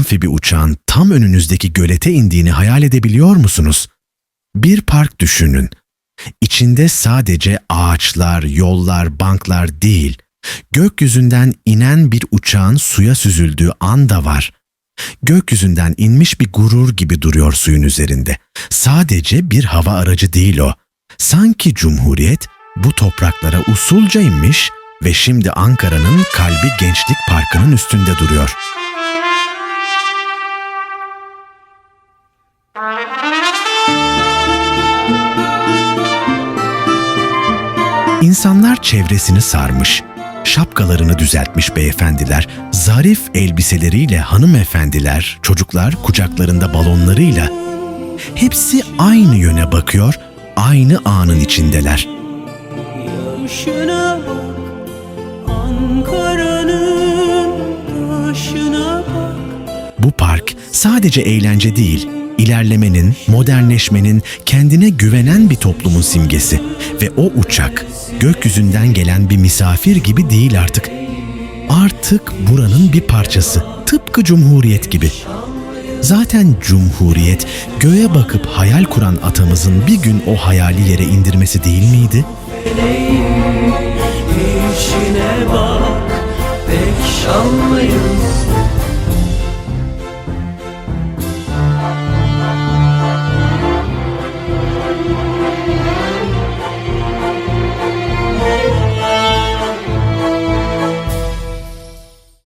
amfibi uçağın tam önünüzdeki gölete indiğini hayal edebiliyor musunuz? Bir park düşünün. İçinde sadece ağaçlar, yollar, banklar değil, gökyüzünden inen bir uçağın suya süzüldüğü an da var. Gökyüzünden inmiş bir gurur gibi duruyor suyun üzerinde. Sadece bir hava aracı değil o. Sanki Cumhuriyet bu topraklara usulca inmiş ve şimdi Ankara'nın kalbi Gençlik Parkı'nın üstünde duruyor. İnsanlar çevresini sarmış, şapkalarını düzeltmiş beyefendiler, zarif elbiseleriyle hanımefendiler, çocuklar kucaklarında balonlarıyla hepsi aynı yöne bakıyor, aynı anın içindeler. Yaşına bak Ankara'nın bak Bu park sadece eğlence değil, ilerlemenin, modernleşmenin, kendine güvenen bir toplumun simgesi. Ve o uçak gökyüzünden gelen bir misafir gibi değil artık. Artık buranın bir parçası, tıpkı Cumhuriyet gibi. Zaten Cumhuriyet, göğe bakıp hayal kuran atamızın bir gün o hayali yere indirmesi değil miydi? İşine bak Pek şanlıyız